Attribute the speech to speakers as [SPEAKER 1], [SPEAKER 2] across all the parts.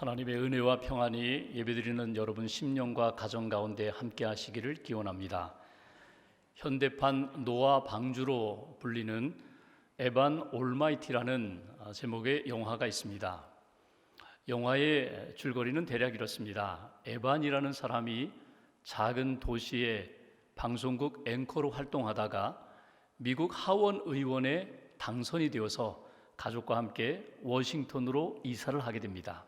[SPEAKER 1] 하나님의 은혜와 평안이 예배드리는 여러분 심령과 가정 가운데 함께 하시기를 기원합니다. 현대판 노아 방주로 불리는 에반 올마이티라는 제목의 영화가 있습니다. 영화의 줄거리는 대략 이렇습니다. 에반이라는 사람이 작은 도시의 방송국 앵커로 활동하다가 미국 하원 의원에 당선이 되어서 가족과 함께 워싱턴으로 이사를 하게 됩니다.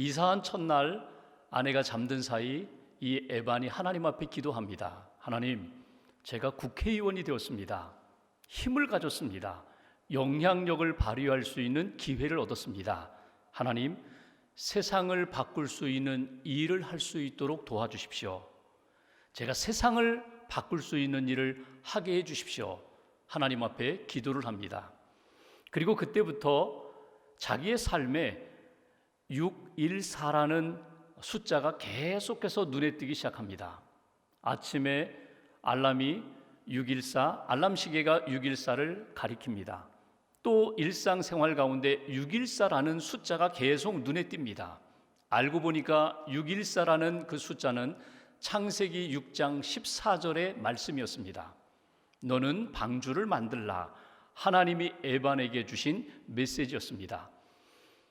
[SPEAKER 1] 이사한 첫날 아내가 잠든 사이 이 에반이 하나님 앞에 기도합니다. 하나님, 제가 국회의원이 되었습니다. 힘을 가졌습니다. 영향력을 발휘할 수 있는 기회를 얻었습니다. 하나님, 세상을 바꿀 수 있는 일을 할 수 있도록 도와주십시오. 제가 세상을 바꿀 수 있는 일을 하게 해 주십시오. 하나님 앞에 기도를 합니다. 그리고 그때부터 자기의 삶에 614라는 숫자가 계속해서 눈에 띄기 시작합니다. 아침에 알람이 614, 알람 시계가 614를 가리킵니다. 또 일상생활 가운데 614라는 숫자가 계속 눈에 띕니다. 알고 보니까 614라는 그 숫자는 창세기 6장 14절의 말씀이었습니다. 너는 방주를 만들라. 하나님이 에반에게 주신 메시지였습니다.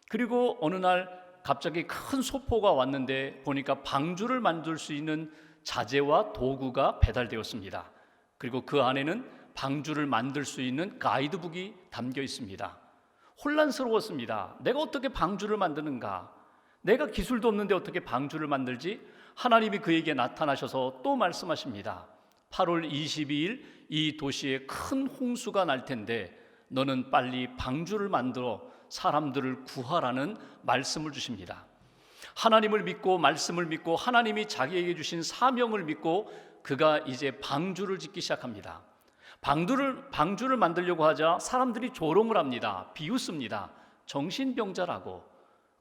[SPEAKER 1] 그리고 어느 날 갑자기 큰 소포가 왔는데 보니까 방주를 만들 수 있는 자재와 도구가 배달되었습니다. 그리고 그 안에는 방주를 만들 수 있는 가이드북이 담겨 있습니다. 혼란스러웠습니다. 내가 어떻게 방주를 만드는가? 내가 기술도 없는데 어떻게 방주를 만들지? 하나님이 그에게 나타나셔서 또 말씀하십니다. 8월 22일 이 도시에 큰 홍수가 날 텐데 너는 빨리 방주를 만들어 사람들을 구하라는 말씀을 주십니다. 하나님을 믿고 말씀을 믿고 하나님이 자기에게 주신 사명을 믿고 그가 이제 방주를 짓기 시작합니다. 방주를 방주를 만들려고 하자 사람들이 조롱을 합니다. 비웃습니다. 정신병자라고.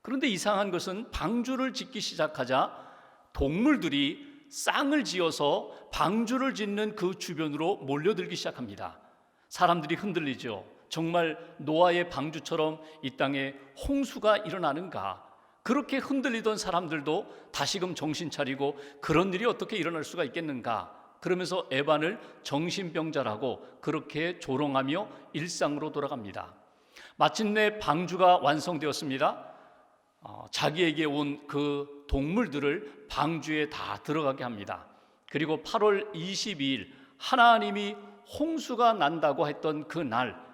[SPEAKER 1] 그런데 이상한 것은 방주를 짓기 시작하자 동물들이 쌍을 지어서 방주를 짓는 그 주변으로 몰려들기 시작합니다. 사람들이 흔들리죠. 정말 노아의 방주처럼 이 땅에 홍수가 일어나는가? 그렇게 흔들리던 사람들도 다시금 정신 차리고 그런 일이 어떻게 일어날 수가 있겠는가? 그러면서 에반을 정신병자라고 그렇게 조롱하며 일상으로 돌아갑니다. 마침내 방주가 완성되었습니다. 어, 자기에게 온 그 동물들을 방주에 다 들어가게 합니다. 그리고 8월 22일 하나님이 홍수가 난다고 했던 그 날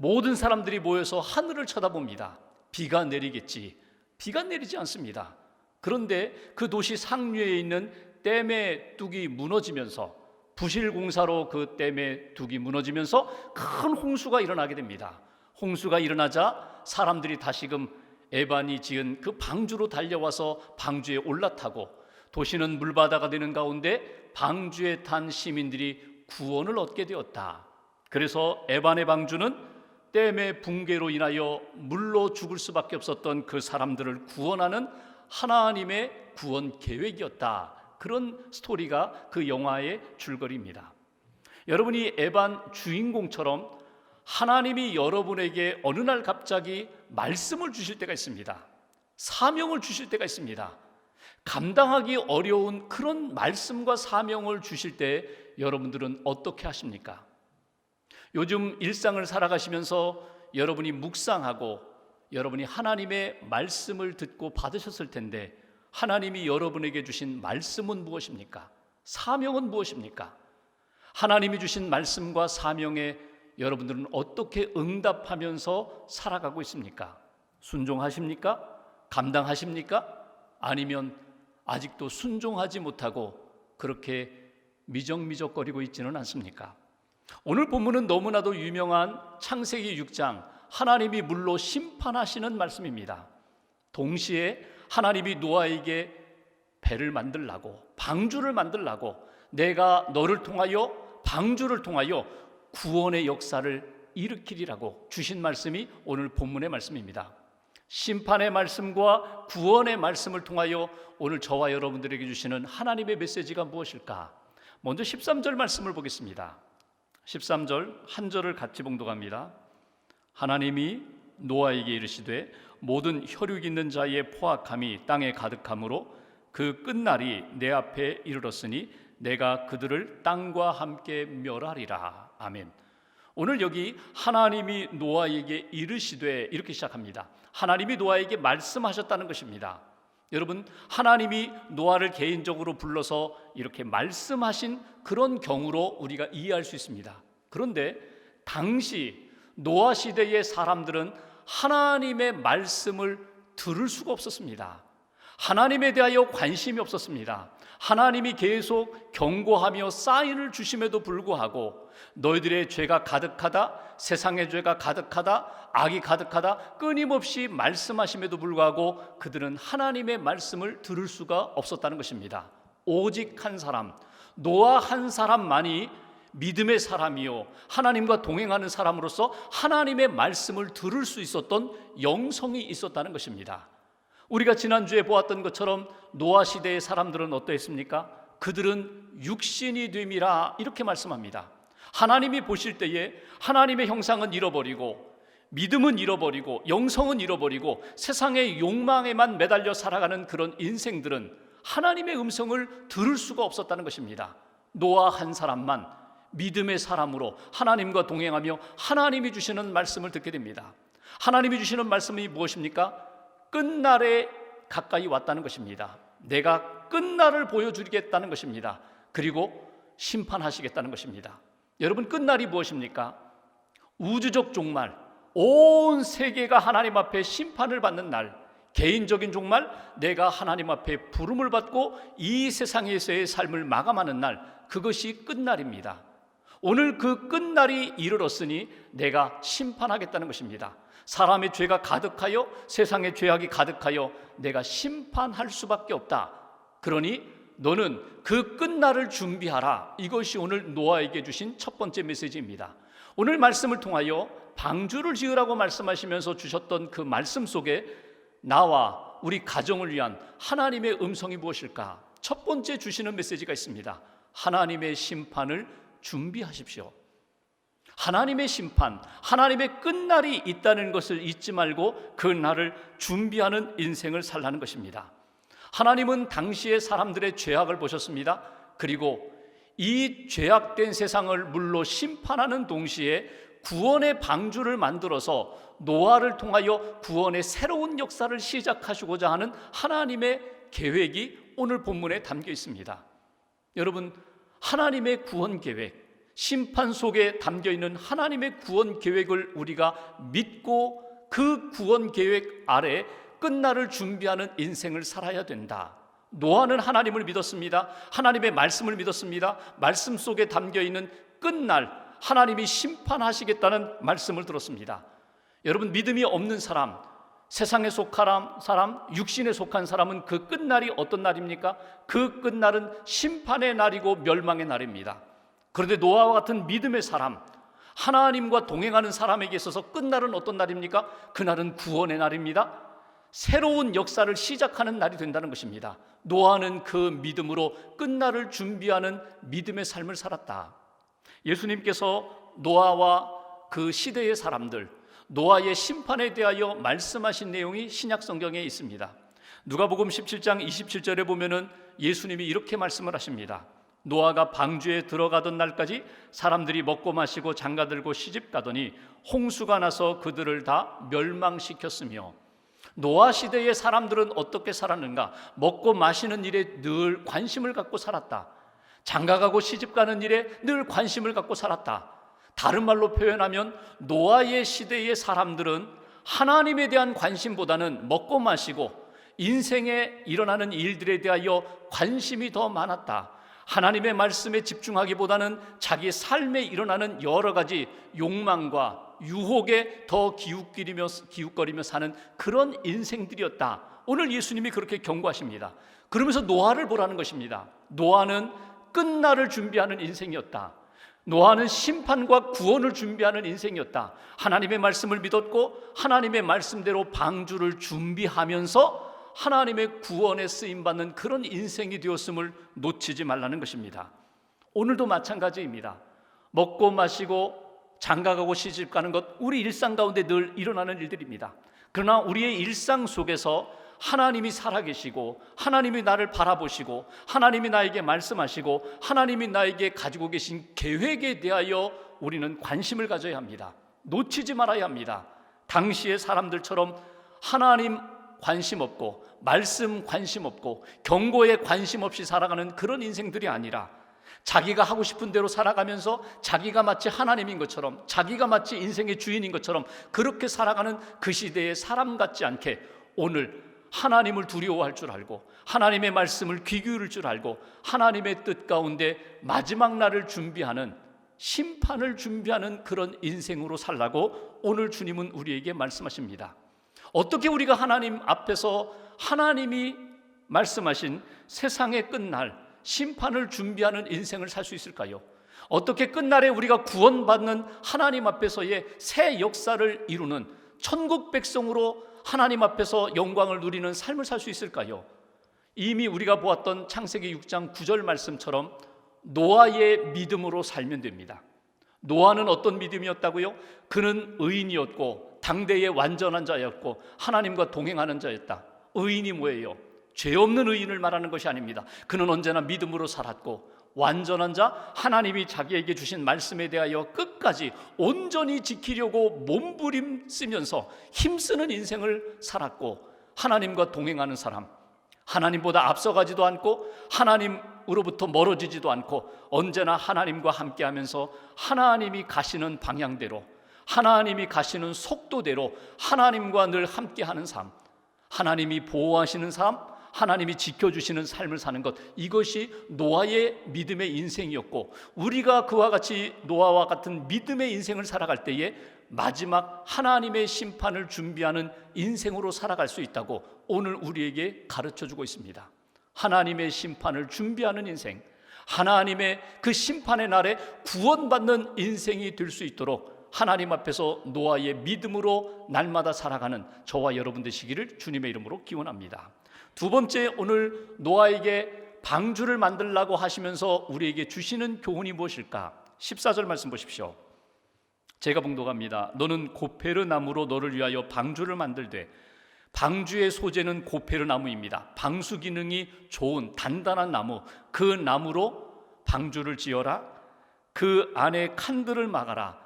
[SPEAKER 1] 모든 사람들이 모여서 하늘을 쳐다봅니다. 비가 내리겠지. 비가 내리지 않습니다. 그런데 그 도시 상류에 있는 댐의 뚝이 무너지면서 부실 공사로 그 댐의 뚝이 무너지면서 큰 홍수가 일어나게 됩니다. 홍수가 일어나자 사람들이 다시금 에반이 지은 그 방주로 달려와서 방주에 올라타고 도시는 물바다가 되는 가운데 방주에 탄 시민들이 구원을 얻게 되었다. 그래서 에반의 방주는 댐의 붕괴로 인하여 물로 죽을 수밖에 없었던 그 사람들을 구원하는 하나님의 구원 계획이었다. 그런 스토리가 그 영화의 줄거리입니다. 여러분이 에반 주인공처럼 하나님이 여러분에게 어느 날 갑자기 말씀을 주실 때가 있습니다. 사명을 주실 때가 있습니다. 감당하기 어려운 그런 말씀과 사명을 주실 때 여러분들은 어떻게 하십니까? 요즘 일상을 살아가시면서 여러분이 묵상하고 여러분이 하나님의 말씀을 듣고 받으셨을 텐데 하나님이 여러분에게 주신 말씀은 무엇입니까? 사명은 무엇입니까? 하나님이 주신 말씀과 사명에 여러분들은 어떻게 응답하면서 살아가고 있습니까? 순종하십니까? 감당하십니까? 아니면 아직도 순종하지 못하고 그렇게 미적미적거리고 있지는 않습니까? 오늘 본문은 너무나도 유명한 창세기 6장 하나님이 물로 심판하시는 말씀입니다. 동시에 하나님이 노아에게 배를 만들라고 방주를 만들라고 내가 너를 통하여 방주를 통하여 구원의 역사를 일으키리라고 주신 말씀이 오늘 본문의 말씀입니다. 심판의 말씀과 구원의 말씀을 통하여 오늘 저와 여러분들에게 주시는 하나님의 메시지가 무엇일까? 먼저 13절 말씀을 보겠습니다. 13절 한 절을 같이 봉독합니다. 하나님이 노아에게 이르시되 모든 혈육 있는 자의 포악함이 땅에 가득함으로 그 끝날이 내 앞에 이르렀으니 내가 그들을 땅과 함께 멸하리라. 아멘. 오늘 여기 하나님이 노아에게 이르시되 이렇게 시작합니다. 하나님이 노아에게 말씀하셨다는 것입니다. 여러분, 하나님이 노아를 개인적으로 불러서 이렇게 말씀하신 그런 경우로 우리가 이해할 수 있습니다. 그런데 당시 노아 시대의 사람들은 하나님의 말씀을 들을 수가 없었습니다. 하나님에 대하여 관심이 없었습니다. 하나님이 계속 경고하며 사인을 주심에도 불구하고 너희들의 죄가 가득하다, 세상의 죄가 가득하다, 악이 가득하다 끊임없이 말씀하심에도 불구하고 그들은 하나님의 말씀을 들을 수가 없었다는 것입니다. 오직 한 사람, 노아 한 사람만이 믿음의 사람이요 하나님과 동행하는 사람으로서 하나님의 말씀을 들을 수 있었던 영성이 있었다는 것입니다. 우리가 지난주에 보았던 것처럼 노아 시대의 사람들은 어떠했습니까? 그들은 육신이 됨이라 이렇게 말씀합니다. 하나님이 보실 때에 하나님의 형상은 잃어버리고 믿음은 잃어버리고 영성은 잃어버리고 세상의 욕망에만 매달려 살아가는 그런 인생들은 하나님의 음성을 들을 수가 없었다는 것입니다. 노아 한 사람만 믿음의 사람으로 하나님과 동행하며 하나님이 주시는 말씀을 듣게 됩니다. 하나님이 주시는 말씀이 무엇입니까? 끝날에 가까이 왔다는 것입니다. 내가 끝날을 보여주겠다는 것입니다. 그리고 심판하시겠다는 것입니다. 여러분 끝날이 무엇입니까? 우주적 종말, 온 세계가 하나님 앞에 심판을 받는 날, 개인적인 종말, 내가 하나님 앞에 부름을 받고 이 세상에서의 삶을 마감하는 날, 그것이 끝날입니다. 오늘 그 끝날이 이르렀으니 내가 심판하겠다는 것입니다. 사람의 죄가 가득하여 세상의 죄악이 가득하여 내가 심판할 수밖에 없다. 그러니 너는 그 끝날을 준비하라. 이것이 오늘 노아에게 주신 첫 번째 메시지입니다. 오늘 말씀을 통하여 방주를 지으라고 말씀하시면서 주셨던 그 말씀 속에 나와 우리 가정을 위한 하나님의 음성이 무엇일까? 첫 번째 주시는 메시지가 있습니다. 하나님의 심판을 준비하십시오. 하나님의 심판, 하나님의 끝날이 있다는 것을 잊지 말고 그 날을 준비하는 인생을 살라는 것입니다. 하나님은 당시의 사람들의 죄악을 보셨습니다. 그리고 이 죄악된 세상을 물로 심판하는 동시에 구원의 방주를 만들어서 노아를 통하여 구원의 새로운 역사를 시작하시고자 하는 하나님의 계획이 오늘 본문에 담겨 있습니다. 여러분, 하나님의 구원 계획, 심판 속에 담겨 있는 하나님의 구원 계획을 우리가 믿고 그 구원 계획 아래 끝날을 준비하는 인생을 살아야 된다. 노아는 하나님을 믿었습니다. 하나님의 말씀을 믿었습니다. 말씀 속에 담겨 있는 끝날 하나님이 심판하시겠다는 말씀을 들었습니다. 여러분 믿음이 없는 사람, 세상에 속한 사람, 육신에 속한 사람은 그 끝날이 어떤 날입니까? 그 끝날은 심판의 날이고 멸망의 날입니다. 그런데 노아와 같은 믿음의 사람, 하나님과 동행하는 사람에게 있어서 끝날은 어떤 날입니까? 그날은 구원의 날입니다. 새로운 역사를 시작하는 날이 된다는 것입니다. 노아는 그 믿음으로 끝날을 준비하는 믿음의 삶을 살았다. 예수님께서 노아와 그 시대의 사람들, 노아의 심판에 대하여 말씀하신 내용이 신약 성경에 있습니다. 누가복음 17장 27절에 보면은 예수님이 이렇게 말씀을 하십니다. 노아가 방주에 들어가던 날까지 사람들이 먹고 마시고 장가 들고 시집 가더니 홍수가 나서 그들을 다 멸망시켰으며 노아 시대의 사람들은 어떻게 살았는가? 먹고 마시는 일에 늘 관심을 갖고 살았다. 장가가고 시집 가는 일에 늘 관심을 갖고 살았다. 다른 말로 표현하면 노아의 시대의 사람들은 하나님에 대한 관심보다는 먹고 마시고 인생에 일어나는 일들에 대하여 관심이 더 많았다. 하나님의 말씀에 집중하기보다는 자기 삶에 일어나는 여러 가지 욕망과 유혹에 더 기웃거리며, 기웃거리며 사는 그런 인생들이었다. 오늘 예수님이 그렇게 경고하십니다. 그러면서 노아를 보라는 것입니다. 노아는 끝날을 준비하는 인생이었다. 노아는 심판과 구원을 준비하는 인생이었다. 하나님의 말씀을 믿었고 하나님의 말씀대로 방주를 준비하면서 하나님의 구원에 쓰임 받는 그런 인생이 되었음을 놓치지 말라는 것입니다. 오늘도 마찬가지입니다. 먹고 마시고 장가가고 시집 가는 것 우리 일상 가운데 늘 일어나는 일들입니다. 그러나 우리의 일상 속에서 하나님이 살아계시고 하나님이 나를 바라보시고 하나님이 나에게 말씀하시고 하나님이 나에게 가지고 계신 계획에 대하여 우리는 관심을 가져야 합니다. 놓치지 말아야 합니다. 당시의 사람들처럼 하나님 관심 없고 말씀 관심 없고 경고에 관심 없이 살아가는 그런 인생들이 아니라 자기가 하고 싶은 대로 살아가면서 자기가 마치 하나님인 것처럼 자기가 마치 인생의 주인인 것처럼 그렇게 살아가는 그 시대의 사람 같지 않게 오늘 하나님을 두려워할 줄 알고 하나님의 말씀을 귀 기울일 줄 알고 하나님의 뜻 가운데 마지막 날을 준비하는 심판을 준비하는 그런 인생으로 살라고 오늘 주님은 우리에게 말씀하십니다. 어떻게 우리가 하나님 앞에서 하나님이 말씀하신 세상의 끝날 심판을 준비하는 인생을 살 수 있을까요? 어떻게 끝날에 우리가 구원받는 하나님 앞에서의 새 역사를 이루는 천국 백성으로 하나님 앞에서 영광을 누리는 삶을 살 수 있을까요? 이미 우리가 보았던 창세기 6장 9절 말씀처럼 노아의 믿음으로 살면 됩니다. 노아는 어떤 믿음이었다고요? 그는 의인이었고 당대의 완전한 자였고 하나님과 동행하는 자였다. 의인이 뭐예요? 죄 없는 의인을 말하는 것이 아닙니다. 그는 언제나 믿음으로 살았고 완전한 자 하나님이 자기에게 주신 말씀에 대하여 끝까지 온전히 지키려고 몸부림 쓰면서 힘쓰는 인생을 살았고 하나님과 동행하는 사람 하나님보다 앞서가지도 않고 하나님으로부터 멀어지지도 않고 언제나 하나님과 함께 하면서 하나님이 가시는 방향대로 하나님이 가시는 속도대로 하나님과 늘 함께 하는 삶 하나님이 보호하시는 삶 하나님이 지켜주시는 삶을 사는 것 이것이 노아의 믿음의 인생이었고 우리가 그와 같이 노아와 같은 믿음의 인생을 살아갈 때에 마지막 하나님의 심판을 준비하는 인생으로 살아갈 수 있다고 오늘 우리에게 가르쳐 주고 있습니다. 하나님의 심판을 준비하는 인생, 하나님의 그 심판의 날에 구원받는 인생이 될 수 있도록 하나님 앞에서 노아의 믿음으로 날마다 살아가는 저와 여러분 되시기를 주님의 이름으로 기원합니다. 두 번째 오늘 노아에게 방주를 만들라고 하시면서 우리에게 주시는 교훈이 무엇일까? 14절 말씀 보십시오. 제가 봉독합니다. 너는 고페르 나무로 너를 위하여 방주를 만들되 방주의 소재는 고페르 나무입니다. 방수 기능이 좋은 단단한 나무 그 나무로 방주를 지어라. 그 안에 칸들을 막아라.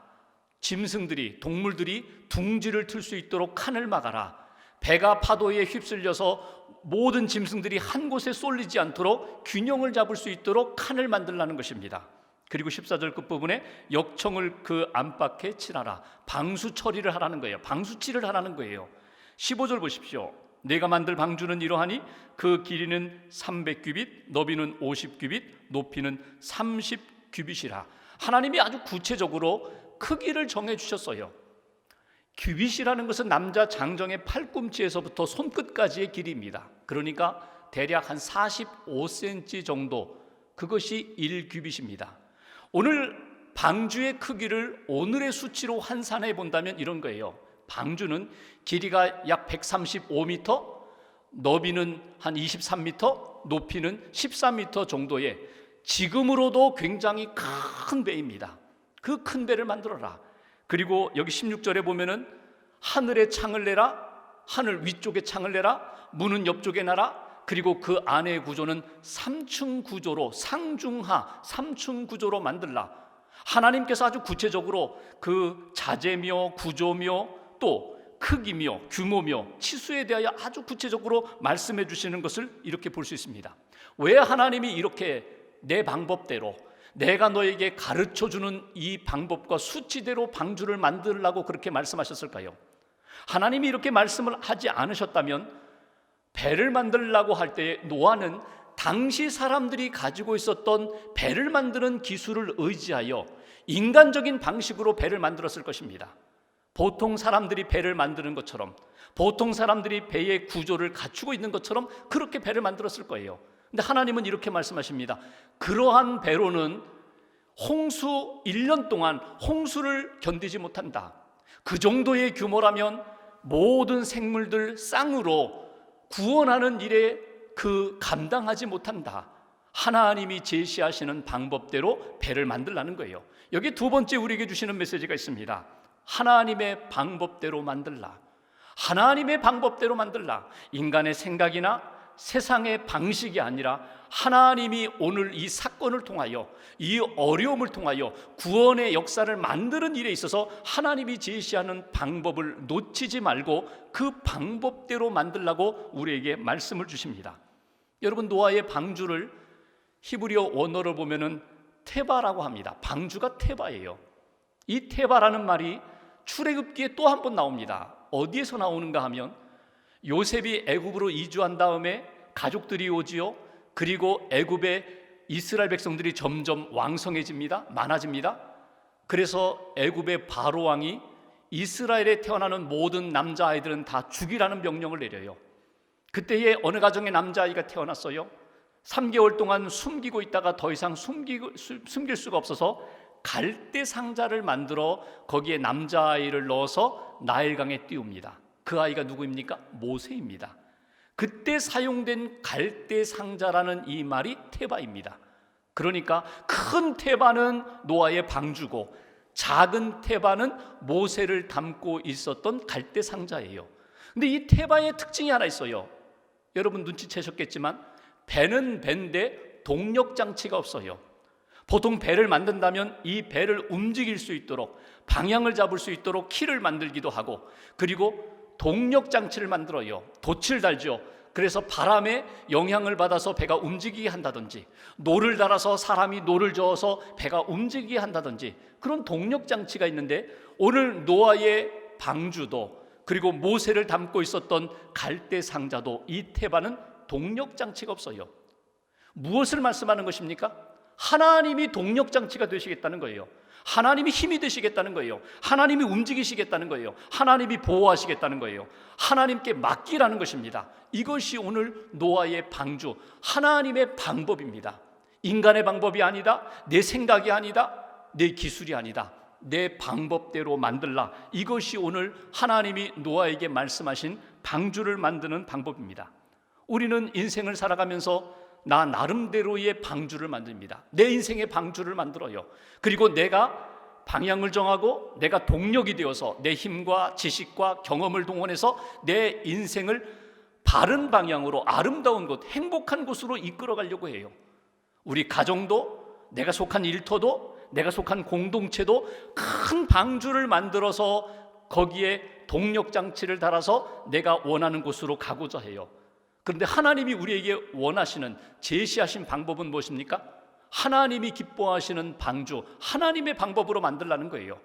[SPEAKER 1] 짐승들이 동물들이 둥지를 틀 수 있도록 칸을 막아라. 배가 파도에 휩쓸려서 모든 짐승들이 한 곳에 쏠리지 않도록 균형을 잡을 수 있도록 칸을 만들라는 것입니다. 그리고 14절 끝부분에 역청을 그 안팎에 칠하라. 방수 처리를 하라는 거예요. 방수칠을 하라는 거예요. 15절 보십시오. 내가 만들 방주는 이러하니 그 길이는 300규빗, 너비는 50규빗, 높이는 30규빗이라. 하나님이 아주 구체적으로 크기를 정해 주셨어요. 규빗이라는 것은 남자 장정의 팔꿈치에서부터 손끝까지의 길이입니다. 그러니까 대략 한 45cm 정도 그것이 1규빗입니다. 오늘 방주의 크기를 오늘의 수치로 환산해 본다면 이런 거예요. 방주는 길이가 약 135m, 너비는 한 23m, 높이는 13m 정도의 지금으로도 굉장히 큰 배입니다. 그 큰 배를 만들어라. 그리고 여기 16절에 보면은 하늘에 창을 내라, 하늘 위쪽에 창을 내라, 문은 옆쪽에 나라, 그리고 그 안의 구조는 삼층 구조로 상중하 삼층 구조로 만들라. 하나님께서 아주 구체적으로 그 자재며 구조며 또 크기며 규모며 치수에 대하여 아주 구체적으로 말씀해 주시는 것을 이렇게 볼 수 있습니다. 왜 하나님이 이렇게 내 방법대로 내가 너에게 가르쳐 주는 이 방법과 수치대로 방주를 만들라고 그렇게 말씀하셨을까요? 하나님이 이렇게 말씀을 하지 않으셨다면 배를 만들라고 할 때 노아는 당시 사람들이 가지고 있었던 배를 만드는 기술을 의지하여 인간적인 방식으로 배를 만들었을 것입니다. 보통 사람들이 배를 만드는 것처럼 보통 사람들이 배의 구조를 갖추고 있는 것처럼 그렇게 배를 만들었을 거예요. 근데 하나님은 이렇게 말씀하십니다. 그러한 배로는 홍수 1년 동안 홍수를 견디지 못한다. 그 정도의 규모라면 모든 생물들 쌍으로 구원하는 일에 그 감당하지 못한다. 하나님이 제시하시는 방법대로 배를 만들라는 거예요. 여기 두 번째 우리에게 주시는 메시지가 있습니다. 하나님의 방법대로 만들라. 하나님의 방법대로 만들라. 인간의 생각이나 세상의 방식이 아니라 하나님이 오늘 이 사건을 통하여 이 어려움을 통하여 구원의 역사를 만드는 일에 있어서 하나님이 제시하는 방법을 놓치지 말고 그 방법대로 만들라고 우리에게 말씀을 주십니다. 여러분 노아의 방주를 히브리어 원어를 보면은 테바라고 합니다. 방주가 테바예요. 이 테바라는 말이 출애굽기에 또 한 번 나옵니다. 어디에서 나오는가 하면 요셉이 애굽으로 이주한 다음에 가족들이 오지요. 그리고 애굽에 이스라엘 백성들이 점점 왕성해집니다. 많아집니다. 그래서 애굽의 바로 왕이 이스라엘에 태어나는 모든 남자 아이들은 다 죽이라는 명령을 내려요. 그때에 어느 가정에 남자 아이가 태어났어요. 3개월 동안 숨기고 있다가 더 이상 숨기고, 숨길 수가 없어서 갈대 상자를 만들어 거기에 남자 아이를 넣어서 나일강에 띄웁니다. 그 아이가 누구입니까? 모세입니다. 그때 사용된 갈대 상자라는 이 말이 테바입니다. 그러니까 큰 테바는 노아의 방주고 작은 테바는 모세를 담고 있었던 갈대 상자예요. 근데 이 테바의 특징이 하나 있어요. 여러분 눈치채셨겠지만 배는 배인데 동력 장치가 없어요. 보통 배를 만든다면 이 배를 움직일 수 있도록 방향을 잡을 수 있도록 키를 만들기도 하고 그리고 동력 장치를 만들어요. 돛을 달죠. 그래서 바람에 영향을 받아서 배가 움직이게 한다든지 노를 달아서 사람이 노를 저어서 배가 움직이게 한다든지 그런 동력 장치가 있는데 오늘 노아의 방주도 그리고 모세를 담고 있었던 갈대 상자도 이 테바는 동력 장치가 없어요. 무엇을 말씀하는 것입니까? 하나님이 동력 장치가 되시겠다는 거예요. 하나님이 힘이 되시겠다는 거예요. 하나님이 움직이시겠다는 거예요. 하나님이 보호하시겠다는 거예요. 하나님께 맡기라는 것입니다. 이것이 오늘 노아의 방주, 하나님의 방법입니다. 인간의 방법이 아니다. 내 생각이 아니다. 내 기술이 아니다. 내 방법대로 만들라. 이것이 오늘 하나님이 노아에게 말씀하신 방주를 만드는 방법입니다. 우리는 인생을 살아가면서 나 나름대로의 방주를 만듭니다. 내 인생의 방주를 만들어요. 그리고 내가 방향을 정하고 내가 동력이 되어서 내 힘과 지식과 경험을 동원해서 내 인생을 바른 방향으로 아름다운 곳, 행복한 곳으로 이끌어 가려고 해요. 우리 가정도 내가 속한 일터도 내가 속한 공동체도 큰 방주를 만들어서 거기에 동력 장치를 달아서 내가 원하는 곳으로 가고자 해요. 그런데 하나님이 우리에게 원하시는 제시하신 방법은 무엇입니까? 하나님이 기뻐하시는 방주, 하나님의 방법으로 만들라는 거예요.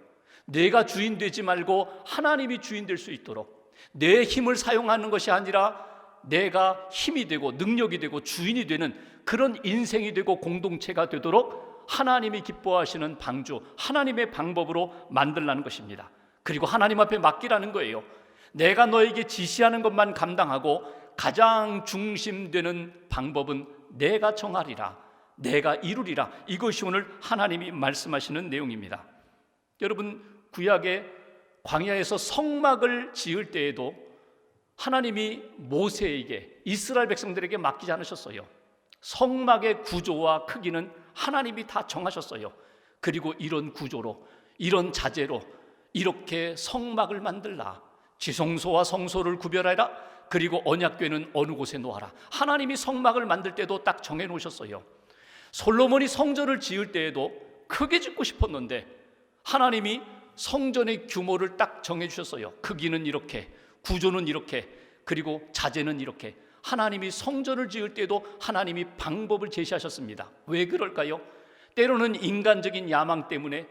[SPEAKER 1] 내가 주인 되지 말고 하나님이 주인 될 수 있도록 내 힘을 사용하는 것이 아니라 내가 힘이 되고 능력이 되고 주인이 되는 그런 인생이 되고 공동체가 되도록 하나님이 기뻐하시는 방주, 하나님의 방법으로 만들라는 것입니다. 그리고 하나님 앞에 맡기라는 거예요. 내가 너에게 지시하는 것만 감당하고 가장 중심되는 방법은 내가 정하리라. 내가 이루리라. 이것이 오늘 하나님이 말씀하시는 내용입니다. 여러분, 구약의 광야에서 성막을 지을 때에도 하나님이 모세에게 이스라엘 백성들에게 맡기지 않으셨어요. 성막의 구조와 크기는 하나님이 다 정하셨어요. 그리고 이런 구조로, 이런 자재로 이렇게 성막을 만들라. 지성소와 성소를 구별하라. 그리고 언약궤는 어느 곳에 놓아라. 하나님이 성막을 만들 때도 딱 정해 놓으셨어요. 솔로몬이 성전을 지을 때에도 크게 짓고 싶었는데 하나님이 성전의 규모를 딱 정해 주셨어요. 크기는 이렇게, 구조는 이렇게, 그리고 자재는 이렇게. 하나님이 성전을 지을 때도 하나님이 방법을 제시하셨습니다. 왜 그럴까요? 때로는 인간적인 야망 때문에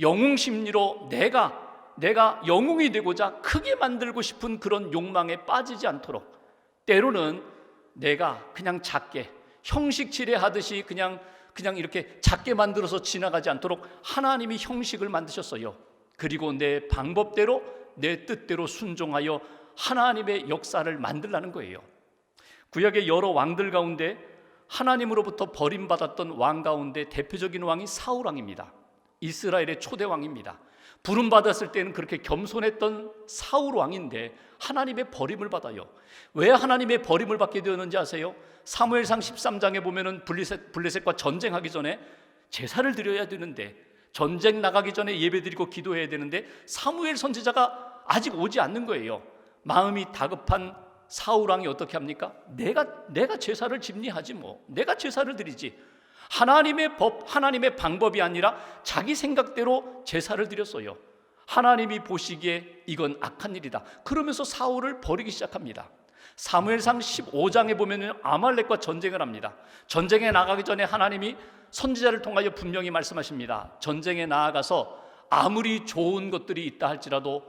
[SPEAKER 1] 영웅 심리로 내가 내가 영웅이 되고자 크게 만들고 싶은 그런 욕망에 빠지지 않도록 때로는 내가 그냥 작게 형식칠해 하듯이 그냥 그냥 이렇게 작게 만들어서 지나가지 않도록 하나님이 형식을 만드셨어요. 그리고 내 방법대로 내 뜻대로 순종하여 하나님의 역사를 만들라는 거예요. 구약의 여러 왕들 가운데 하나님으로부터 버림받았던 왕 가운데 대표적인 왕이 사울 왕입니다. 이스라엘의 초대 왕입니다. 부름 받았을 때는 그렇게 겸손했던 사울 왕인데 하나님의 버림을 받아요. 왜 하나님의 버림을 받게 되었는지 아세요? 사무엘상 13장에 보면은 블레셋 블레셋과 전쟁하기 전에 제사를 드려야 되는데 전쟁 나가기 전에 예배드리고 기도해야 되는데 사무엘 선지자가 아직 오지 않는 거예요. 마음이 다급한 사울 왕이 어떻게 합니까? 내가 내가 제사를 집리하지 뭐. 내가 제사를 드리지. 하나님의 법, 하나님의 방법이 아니라 자기 생각대로 제사를 드렸어요. 하나님이 보시기에 이건 악한 일이다. 그러면서 사울을 버리기 시작합니다. 사무엘상 15장에 보면은 아말렉과 전쟁을 합니다. 전쟁에 나가기 전에 하나님이 선지자를 통하여 분명히 말씀하십니다. 전쟁에 나아가서 아무리 좋은 것들이 있다 할지라도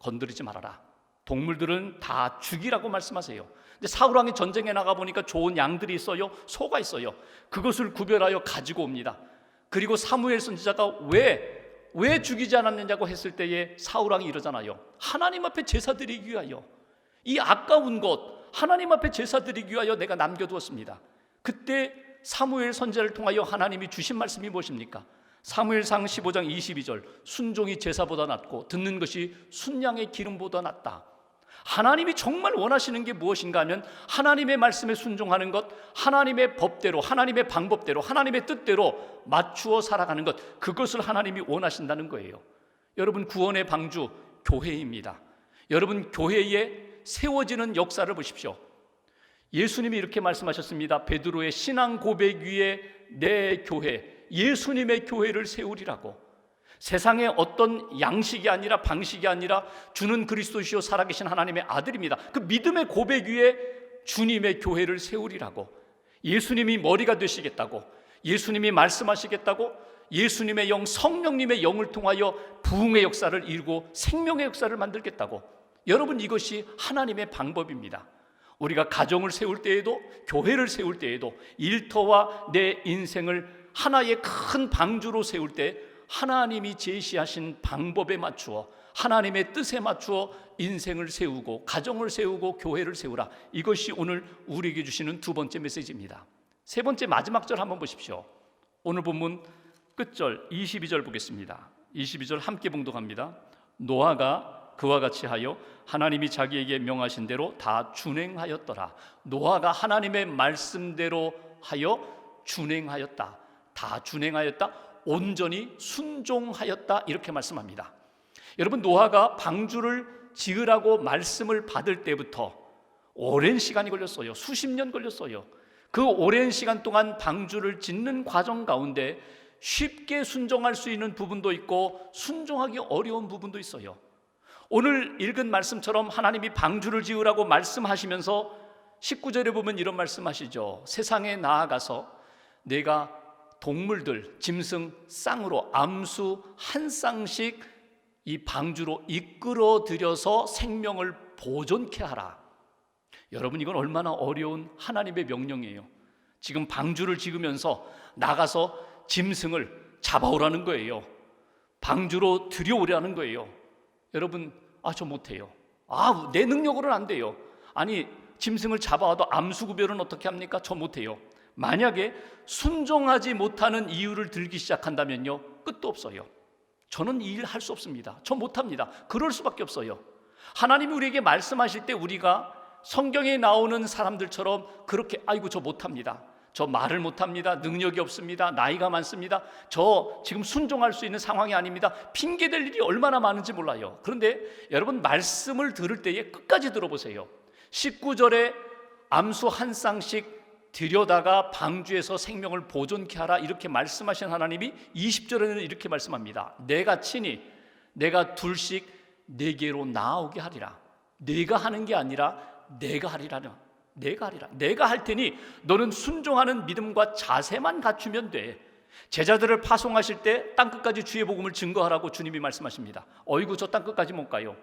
[SPEAKER 1] 건드리지 말아라. 동물들은 다 죽이라고 말씀하세요. 근데 사울 왕이 전쟁에 나가 보니까 좋은 양들이 있어요. 소가 있어요. 그것을 구별하여 가지고 옵니다. 그리고 사무엘 선지자가 왜 왜 죽이지 않았느냐고 했을 때에 사울 왕이 이러잖아요. 하나님 앞에 제사 드리기 위하여 이 아까운 것 하나님 앞에 제사 드리기 위하여 내가 남겨두었습니다. 그때 사무엘 선지자를 통하여 하나님이 주신 말씀이 무엇입니까? 사무엘상 15장 22절 순종이 제사보다 낫고 듣는 것이 순양의 기름보다 낫다. 하나님이 정말 원하시는 게 무엇인가 하면 하나님의 말씀에 순종하는 것, 하나님의 법대로, 하나님의 방법대로, 하나님의 뜻대로 맞추어 살아가는 것, 그것을 하나님이 원하신다는 거예요. 여러분, 구원의 방주, 교회입니다. 여러분, 교회에 세워지는 역사를 보십시오. 예수님이 이렇게 말씀하셨습니다. 베드로의 신앙 고백 위에 내 교회, 예수님의 교회를 세우리라고. 세상의 어떤 양식이 아니라 방식이 아니라 주는 그리스도시요 살아계신 하나님의 아들입니다. 그 믿음의 고백 위에 주님의 교회를 세우리라고. 예수님이 머리가 되시겠다고. 예수님이 말씀하시겠다고. 예수님의 영, 성령님의 영을 통하여 부흥의 역사를 이루고 생명의 역사를 만들겠다고. 여러분 이것이 하나님의 방법입니다. 우리가 가정을 세울 때에도 교회를 세울 때에도 일터와 내 인생을 하나의 큰 방주로 세울 때 하나님이 제시하신 방법에 맞추어 하나님의 뜻에 맞추어 인생을 세우고 가정을 세우고 교회를 세우라. 이것이 오늘 우리에게 주시는 두 번째 메시지입니다. 세 번째 마지막 절 한번 보십시오. 오늘 본문 끝절 22절 보겠습니다. 22절 함께 봉독합니다. 노아가 그와 같이 하여 하나님이 자기에게 명하신 대로 다 준행하였더라. 노아가 하나님의 말씀대로 하여 준행하였다. 다 준행하였다. 온전히 순종하였다. 이렇게 말씀합니다. 여러분 노아가 방주를 지으라고 말씀을 받을 때부터 오랜 시간이 걸렸어요. 수십 년 걸렸어요. 그 오랜 시간 동안 방주를 짓는 과정 가운데 쉽게 순종할 수 있는 부분도 있고 순종하기 어려운 부분도 있어요. 오늘 읽은 말씀처럼 하나님이 방주를 지으라고 말씀하시면서 19절에 보면 이런 말씀하시죠. 세상에 나아가서 내가 동물들, 짐승 쌍으로 암수 한 쌍씩 이 방주로 이끌어 들여서 생명을 보존케 하라. 여러분 이건 얼마나 어려운 하나님의 명령이에요. 지금 방주를 지으면서 나가서 짐승을 잡아오라는 거예요. 방주로 들여오라는 거예요. 여러분, 아, 저 못해요. 아, 내 능력으로는 안 돼요. 아니, 짐승을 잡아와도 암수 구별은 어떻게 합니까? 저 못해요. 만약에 순종하지 못하는 이유를 들기 시작한다면요, 끝도 없어요. 저는 이 일 할 수 없습니다. 저 못합니다. 그럴 수밖에 없어요. 하나님이 우리에게 말씀하실 때 우리가 성경에 나오는 사람들처럼 그렇게 아이고 저 못합니다. 저 말을 못합니다. 능력이 없습니다. 나이가 많습니다. 저 지금 순종할 수 있는 상황이 아닙니다. 핑계 댈 일이 얼마나 많은지 몰라요. 그런데 여러분 말씀을 들을 때에 끝까지 들어보세요. 19절에 암수 한 쌍씩 들여다가 방주에서 생명을 보존케 하라 이렇게 말씀하신 하나님이 20절에는 이렇게 말씀합니다. 내가 친히 내가 둘씩 내게로 나오게 하리라. 내가 하는 게 아니라 내가 하리라는 내가 하리라. 내가 할 테니 너는 순종하는 믿음과 자세만 갖추면 돼. 제자들을 파송하실 때 땅끝까지 주의 복음을 증거하라고 주님이 말씀하십니다. 어이구 저 땅끝까지 못 가요.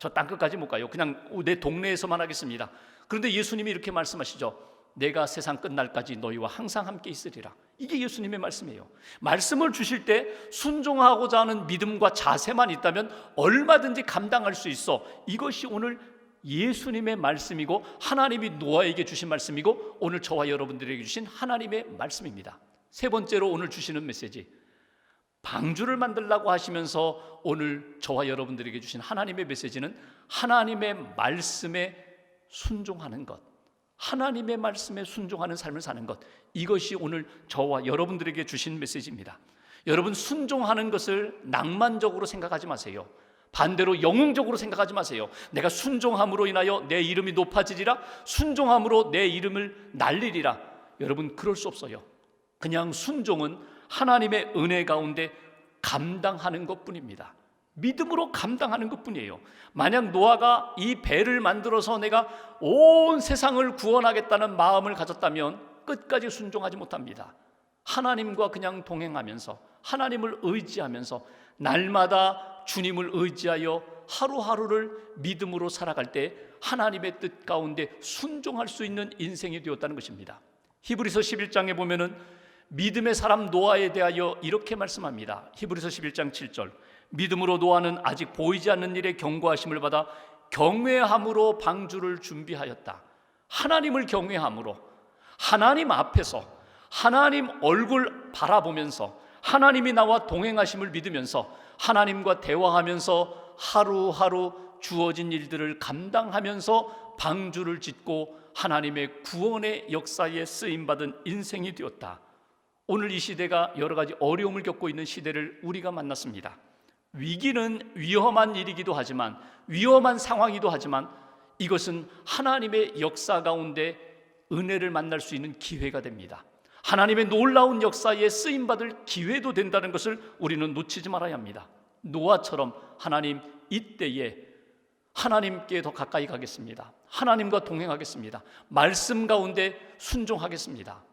[SPEAKER 1] 저 땅끝까지 못 가요. 그냥 내 동네에서만 하겠습니다. 그런데 예수님이 이렇게 말씀하시죠. 내가 세상 끝날까지 너희와 항상 함께 있으리라. 이게 예수님의 말씀이에요. 말씀을 주실 때 순종하고자 하는 믿음과 자세만 있다면 얼마든지 감당할 수 있어. 이것이 오늘 예수님의 말씀이고 하나님이 노아에게 주신 말씀이고 오늘 저와 여러분들에게 주신 하나님의 말씀입니다. 세 번째로 오늘 주시는 메시지. 방주를 만들라고 하시면서 오늘 저와 여러분들에게 주신 하나님의 메시지는 하나님의 말씀에 순종하는 것. 하나님의 말씀에 순종하는 삶을 사는 것. 이것이 오늘 저와 여러분들에게 주신 메시지입니다. 여러분 순종하는 것을 낭만적으로 생각하지 마세요. 반대로 영웅적으로 생각하지 마세요. 내가 순종함으로 인하여 내 이름이 높아지리라. 순종함으로 내 이름을 날리리라. 여러분 그럴 수 없어요. 그냥 순종은 하나님의 은혜 가운데 감당하는 것뿐입니다. 믿음으로 감당하는 것 뿐이에요. 만약 노아가 이 배를 만들어서 내가 온 세상을 구원하겠다는 마음을 가졌다면 끝까지 순종하지 못합니다. 하나님과 그냥 동행하면서 하나님을 의지하면서 날마다 주님을 의지하여 하루하루를 믿음으로 살아갈 때 하나님의 뜻 가운데 순종할 수 있는 인생이 되었다는 것입니다. 히브리서 11장에 보면은 믿음의 사람 노아에 대하여 이렇게 말씀합니다. 히브리서 11장 7절. 믿음으로 노아는 아직 보이지 않는 일에 경고하심을 받아 경외함으로 방주를 준비하였다. 하나님을 경외함으로 하나님 앞에서 하나님 얼굴 바라보면서 하나님이 나와 동행하심을 믿으면서 하나님과 대화하면서 하루하루 주어진 일들을 감당하면서 방주를 짓고 하나님의 구원의 역사에 쓰임 받은 인생이 되었다. 오늘 이 시대가 여러 가지 어려움을 겪고 있는 시대를 우리가 만났습니다. 위기는 위험한 일이기도 하지만 위험한 상황이기도 하지만 이것은 하나님의 역사 가운데 은혜를 만날 수 있는 기회가 됩니다. 하나님의 놀라운 역사에 쓰임 받을 기회도 된다는 것을 우리는 놓치지 말아야 합니다. 노아처럼 하나님 이때에 하나님께 더 가까이 가겠습니다. 하나님과 동행하겠습니다. 말씀 가운데 순종하겠습니다.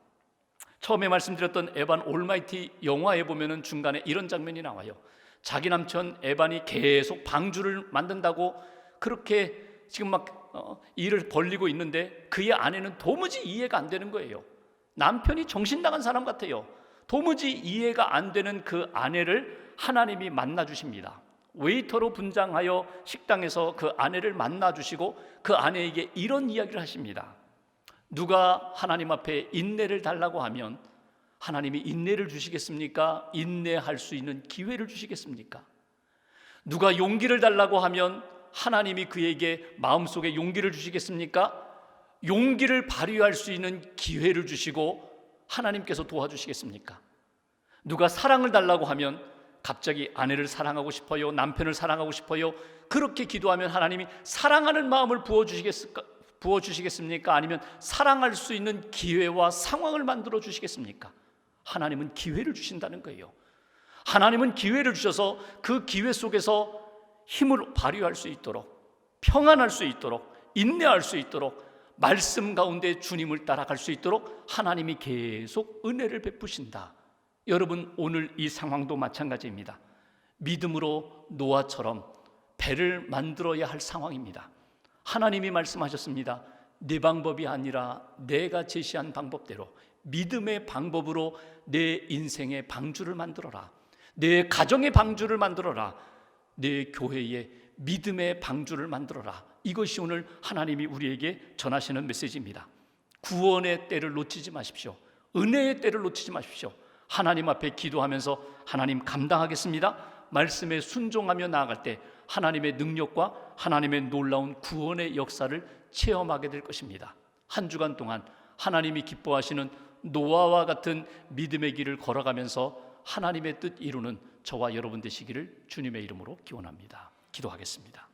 [SPEAKER 1] 처음에 말씀드렸던 에반 올마이티 영화에 보면은 중간에 이런 장면이 나와요. 자기 남편 에반이 계속 방주를 만든다고 그렇게 지금 막 어, 일을 벌리고 있는데 그의 아내는 도무지 이해가 안 되는 거예요. 남편이 정신 나간 사람 같아요. 도무지 이해가 안 되는 그 아내를 하나님이 만나 주십니다. 웨이터로 분장하여 식당에서 그 아내를 만나 주시고 그 아내에게 이런 이야기를 하십니다. 누가 하나님 앞에 인내를 달라고 하면 하나님이 인내를 주시겠습니까? 인내할 수 있는 기회를 주시겠습니까? 누가 용기를 달라고 하면 하나님이 그에게 마음속에 용기를 주시겠습니까? 용기를 발휘할 수 있는 기회를 주시고 하나님께서 도와주시겠습니까? 누가 사랑을 달라고 하면 갑자기 아내를 사랑하고 싶어요. 남편을 사랑하고 싶어요. 그렇게 기도하면 하나님이 사랑하는 마음을 부어주시겠을까? 부어주시겠습니까? 아니면 사랑할 수 있는 기회와 상황을 만들어 주시겠습니까? 하나님은 기회를 주신다는 거예요. 하나님은 기회를 주셔서 그 기회 속에서 힘을 발휘할 수 있도록 평안할 수 있도록 인내할 수 있도록 말씀 가운데 주님을 따라갈 수 있도록 하나님이 계속 은혜를 베푸신다. 여러분 오늘 이 상황도 마찬가지입니다. 믿음으로 노아처럼 배를 만들어야 할 상황입니다. 하나님이 말씀하셨습니다. 내 방법이 아니라 내가 제시한 방법대로 믿음의 방법으로 내 인생의 방주를 만들어라. 내 가정의 방주를 만들어라. 내 교회의 믿음의 방주를 만들어라. 이것이 오늘 하나님이 우리에게 전하시는 메시지입니다. 구원의 때를 놓치지 마십시오. 은혜의 때를 놓치지 마십시오. 하나님 앞에 기도하면서 하나님 감당하겠습니다. 말씀에 순종하며 나아갈 때 하나님의 능력과 하나님의 놀라운 구원의 역사를 체험하게 될 것입니다. 한 주간 동안 하나님이 기뻐하시는 노아와 같은 믿음의 길을 걸어가면서 하나님의 뜻 이루는 저와 여러분 되시기를 주님의 이름으로 기원합니다. 기도하겠습니다.